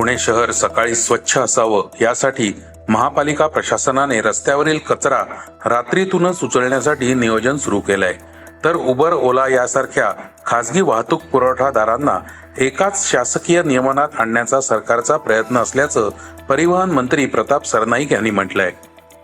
पुणे शहर सकाळी स्वच्छ असावं यासाठी महापालिका प्रशासनाने रस्त्यावरील कचरा रात्रीतूनच उचलण्यासाठी नियोजन सुरू केलंय. तर उबर ओला यासारख्या खासगी वाहतूक पुरवठादारांना एकाच शासकीय नियमनात आणण्याचा सरकारचा प्रयत्न असल्याचं परिवहन मंत्री प्रताप सरनाईक यांनी म्हटलंय.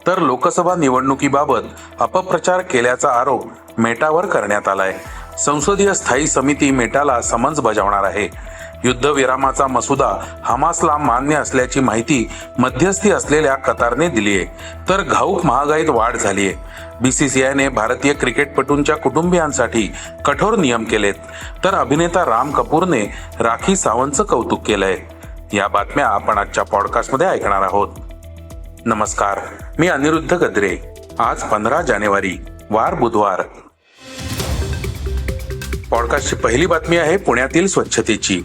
तर लोकसभा निवडणुकीबाबत अपप्रचार केल्याचा आरोप मेटावर करण्यात आलाय. संसदीय स्थायी समिती मेटाला समन्स बजावणार आहे. युद्धविरामाचा मसुदा हमासला मान्य असल्याची माहिती मध्यस्थी असलेल्या कतारने दिली आहे. तर घाऊक महागाईत वाढ झालीय बीसीसीआयने भारतीय क्रिकेटपटूंच्या कुटुंबियांसाठी कठोर नियम केलेत. तर अभिनेता राम कपूरने राखी सावंतचं कौतुक केलंय. या बातम्या आपण आजच्या पॉडकास्टमध्ये ऐकणार आहोत. नमस्कार मी अनिरुद्ध गद्रे. आज पंधरा जानेवारी वार बुधवार. पॉडकास्टची पहिली बातमी आहे पुण्यातील स्वच्छतेची.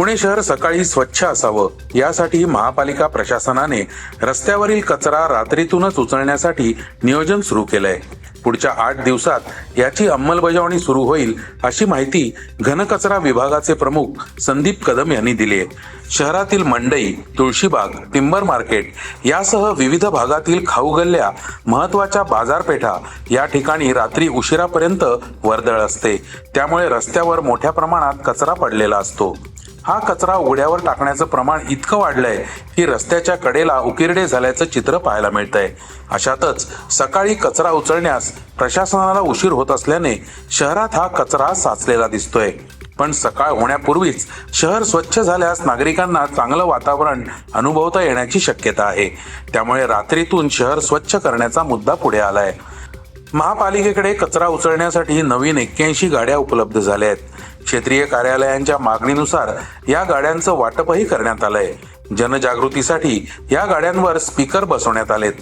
पुणे शहर सकाळी स्वच्छ असावं. यासाठी महापालिका प्रशासनाने रस्त्यावरील कचरा रात्रीतूनच उचलण्यासाठी नियोजन सुरू केलंय. पुढच्या आठ दिवसात याची अंमलबजावणी सुरू होईल अशी माहिती घनकचरा विभागाचे प्रमुख संदीप कदम यांनी दिली आहे. शहरातील मंडई तुळशीबाग टिंबर मार्केट यासह विविध भागातील खाऊ गल्ल्या महत्त्वाच्या बाजारपेठा या ठिकाणी रात्री उशिरापर्यंत वर्दळ असते. त्यामुळे रस्त्यावर मोठ्या प्रमाणात कचरा पडलेला असतो. हा कचरा उघड्यावर टाकण्याचं प्रमाण इतकं वाढलंय की रस्त्याच्या कडेला उकिरडे झाल्याचं चित्र पाहायला मिळतंय. अशातच सकाळी कचरा उचलण्यास प्रशासनाला उशीर होत असल्याने शहरात हा कचरा साचलेला दिसतोय. पण सकाळ होण्यापूर्वीच शहर स्वच्छ झाल्यास नागरिकांना चांगलं वातावरण अनुभवता येण्याची शक्यता आहे. त्यामुळे रात्रीतून शहर स्वच्छ करण्याचा मुद्दा पुढे आलाय. महापालिकेकडे कचरा उचलण्यासाठी नवीन एक्क्याऐंशी गाड्या उपलब्ध झाल्या आहेत क्षेत्रीय कार्यालयांच्या मागणीनुसार या गाड्यांचं वाटपही करण्यात आलंय. जनजागृतीसाठी या गाड्यांवर स्पीकर बसवण्यात आलेत.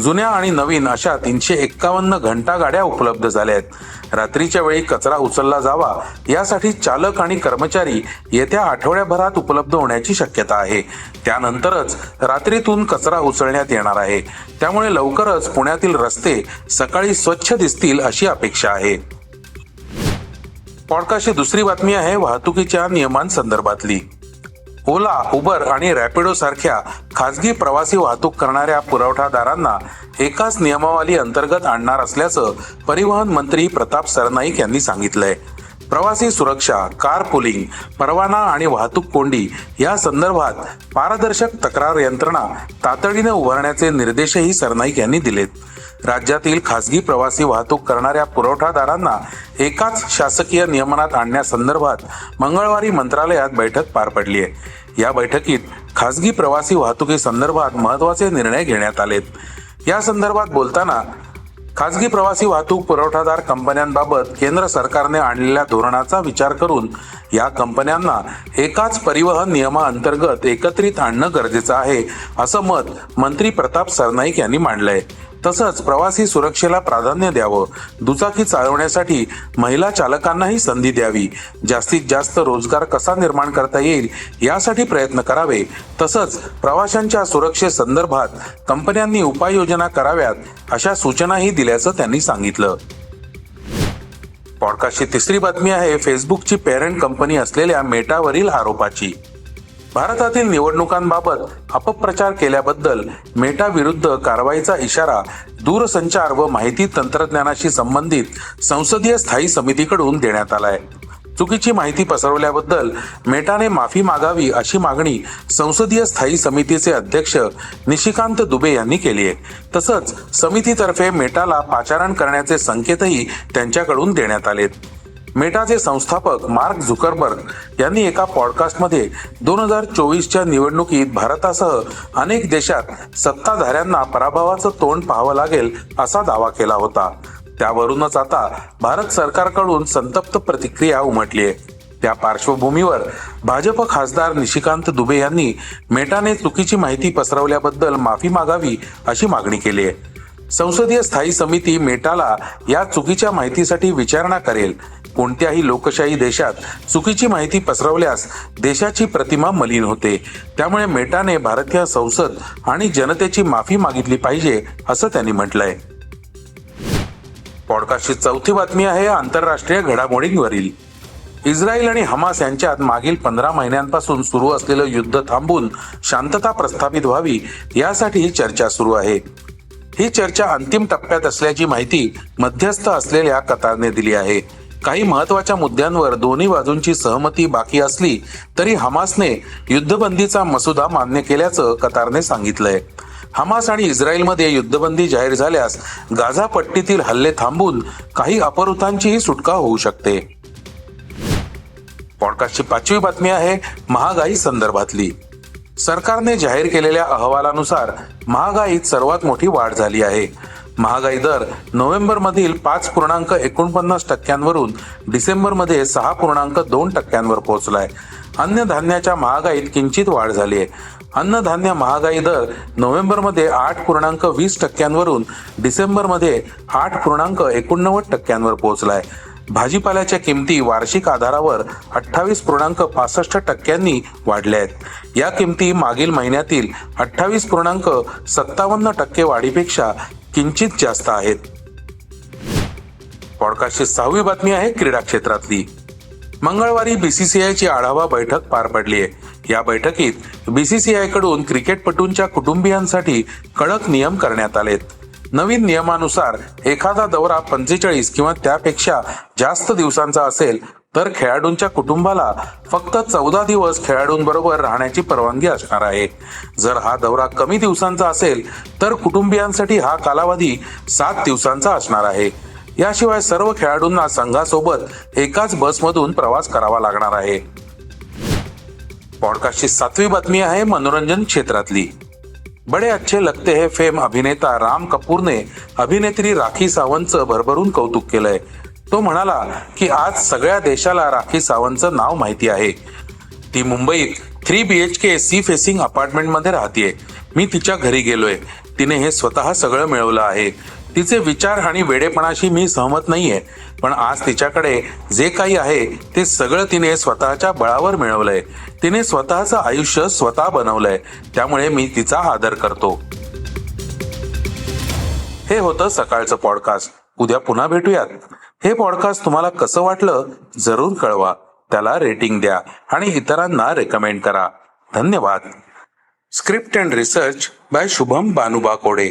जुन्या आणि नवीन अशा तीनशे एक्कावन्न घंटा गाड्या उपलब्ध झाल्या आहेत रात्रीच्या वेळी कचरा उचलला जावा यासाठी चालक आणि कर्मचारी येत्या आठवड्याभरात उपलब्ध होण्याची शक्यता आहे. त्यानंतरच रात्रीतून कचरा उचलण्यात येणार आहे. त्यामुळे लवकरच पुण्यातील रस्ते सकाळी स्वच्छ दिसतील अशी अपेक्षा आहे. पॉडकास्टची दुसरी बातमी आहे वाहतुकीच्या नियमांसंदर्भातली. ओला उबर आणि रॅपिडो सारख्या खासगी प्रवासी वाहतूक करणाऱ्या पुरवठादारांना एकाच नियमावली अंतर्गत आणणार असल्याचं परिवहन मंत्री प्रताप सरनाईक यांनी सांगितलंय. प्रवासी सुरक्षा कार पुलिंग परवाना आणि वाहतूक कोंडी या संदर्भात पारदर्शक तक्रार यंत्रणा तातडीने उभारण्याचे निर्देशही सरनाईक यांनी दिलेत. राज्यातील खासगी प्रवासी वाहतूक करणाऱ्या पुरवठादारांना एकाच शासकीय नियमनात आणण्यासंदर्भात मंगळवारी मंत्रालयात बैठक पार पडली आहे. या बैठकीत खासगी प्रवासी वाहतुकी संदर्भात महत्त्वाचे निर्णय घेण्यात आलेत. या संदर्भात बोलताना खासगी प्रवासी वाहतूक पुरवठादार कंपन्यांबाबत केंद्र सरकारने आणलेल्या धोरणाचा विचार करून या कंपन्यांना एकाच परिवहन नियमाअंतर्गत एकत्रित आणणं गरजेचं आहे असं मत मंत्री प्रताप सरनाईक यांनी मांडलंय. तसंच प्रवासी सुरक्षेला प्राधान्य द्यावं. दुचाकी चालवण्यासाठी महिला चालकांनाही संधी द्यावी. जास्तीत जास्त रोजगार कसा निर्माण करता येईल यासाठी प्रयत्न करावे. तसंच प्रवाशांच्या सुरक्षेसंदर्भात कंपन्यांनी उपाययोजना कराव्यात अशा सूचनाही दिल्याचं त्यांनी सांगितलं. पॉडकास्टची तिसरी बातमी आहे फेसबुकची पेरेंट कंपनी असलेल्या मेटावरील आरोपाची. भारतातील निवडणुकांबाबत अपप्रचार केल्याबद्दल मेटा विरुद्ध कारवाईचा इशारा दूरसंचार व माहिती तंत्रज्ञानाशी संबंधित संसदीय स्थायी समितीकडून देण्यात आलाय. चुकीची माहिती पसरवल्याबद्दल मेटाने माफी मागावी अशी मागणी संसदीय स्थायी समितीचे अध्यक्ष निशिकांत दुबे यांनी केली आहे. तसंच समितीतर्फे मेटाला पाचारण करण्याचे संकेतही त्यांच्याकडून देण्यात आलेत. मेटाचे संस्थापक मार्क झुकरबर्ग यांनी एका पॉडकास्टमध्ये दोन हजार चोवीसच्या निवडणुकीत भारतासह अनेक देशात सत्ताधाऱ्यांना पराभवाचं तोंड पाहावं लागेल असा दावा केला होता. त्यावरूनच आता भारत सरकारकडून संतप्त प्रतिक्रिया उमटली आहे. त्या पार्श्वभूमीवर भाजप खासदार निशिकांत दुबे यांनी मेटाने चुकीची माहिती पसरवल्याबद्दल माफी मागावी अशी मागणी केली आहे. संसदीय स्थायी समिती मेटाला या चुकीच्या माहितीसाठी विचारणा करेल कोणत्याही लोकशाही देशात चुकीची माहिती पसरवल्यास देशाची प्रतिमा मलिन होते. त्यामुळे मेटाने भारतीय संसद आणि जनतेची माफी मागितली पाहिजे असं त्यांनी म्हटलंय. पॉडकास्टची चौथी बातमी आहे आंतरराष्ट्रीय घडामोडींवरील. इस्रायल आणि हमास यांच्यात मागील पंधरा महिन्यांपासून सुरू असलेलं युद्ध थांबून शांतता प्रस्थापित व्हावी यासाठी चर्चा सुरू आहे. ही चर्चा अंतिम टप्प्यात असल्याची माहिती मध्यस्थ असलेल्या कतारने दिली आहे. काही महत्त्वाच्या मुद्द्यांवर दोन्ही बाजूंची सहमती बाकी असली तरी हमासने युद्धबंदीचा मसुदा मान्य केल्याचं कतारने सांगितलंय. हमास आणि इस्रायलमध्ये युद्धबंदी जाहीर झाल्यास गाझा पट्टीतील हल्ले थांबून काही अपहृतांचीही सुटका होऊ शकते. पॉडकास्टची पाचवी बातमी आहे महागाई संदर्भातली. सरकारने जाहीर केलेल्या अहवालानुसार महागाईत सर्वात मोठी वाढ झाली आहे. महागाई दर नोव्हेंबर मधील पाच पूर्णांक एकोणपन्नास टक्क्यांवरून डिसेंबरमध्ये सहा पूर्णांक दोन टक्क्यांवर पोहोचलाय. अन्नधान्याच्या महागाईत किंचित वाढ झाली आहे अन्नधान्य महागाई दर नोव्हेंबरमध्ये आठ पूर्णांक वीस टक्क्यांवरून डिसेंबरमध्ये आठ पूर्णांक एकोणनव्वद टक्क्यांवर पोहोचलाय. भाजीपाल्याच्या किमती वार्षिक आधारावर अठ्ठावीस पूर्णांक पासष्ट टक्क्यांनी वाढल्या आहेत या किमती मागील महिन्यातील अठ्ठावीस पूर्णांक सत्तावन्न टक्के वाढीपेक्षा किंचित जास्त आहेत. पॉडकास्टची सहावी बातमी आहे क्रीडा क्षेत्रातली. मंगळवारी बीसीसीआयची आढावा बैठक पार पडली आहे या बैठकीत बीसीसीआयकडून क्रिकेटपटूंच्या कुटुंबियांसाठी कडक नियम करण्यात आलेत. नवीन नियमानुसार एखादा दौरा पंचेचाळीस किंवा त्यापेक्षा जास्त दिवसांचा असेल तर खेळाडूंच्या कुटुंबाला फक्त चौदा दिवस खेळाडूंबरोबर राहण्याची परवानगी असणार आहे. जर हा दौरा कमी दिवसांचा असेल तर कुटुंबियांसाठी हा कालावधी सात दिवसांचा असणार आहे. याशिवाय सर्व खेळाडूंना संघासोबत एकाच बसमधून प्रवास करावा लागणार आहे. पॉडकास्टची सातवी बातमी आहे मनोरंजन क्षेत्रातली. बडे अच्छे लगते है फेम अभिनेता राम कपूरने अभिनेत्री राखी सावंतचं भरभरून कौतुक केलंय. तो म्हणाला की आज सगळ्या देशाला राखी सावंतचं नाव माहिती आहे. ती मुंबईत three B H K sea facing अपार्टमेंटमध्ये राहतीये. मी तिच्या घरी गेलोय. तिने हे स्वतः सगळं मिळवलं आहे. तिचे विचार आणि वेडेपणाशी मी सहमत नाहीये. पण आज तिच्याकडे जे काही आहे ते सगळं तिने स्वतःच्या बळावर मिळवलंय. तिने स्वतःचं आयुष्य स्वतः बनवलंय. त्यामुळे मी तिचा आदर करतो. हे होतं सकाळचं पॉडकास्ट उद्या पुन्हा भेटूयात. हे पॉडकास्ट तुम्हाला कसं वाटलं जरूर कळवा. त्याला रेटिंग द्या आणि इतरांना रेकमेंड करा. धन्यवाद. Script and research by Shubham Banuba Kode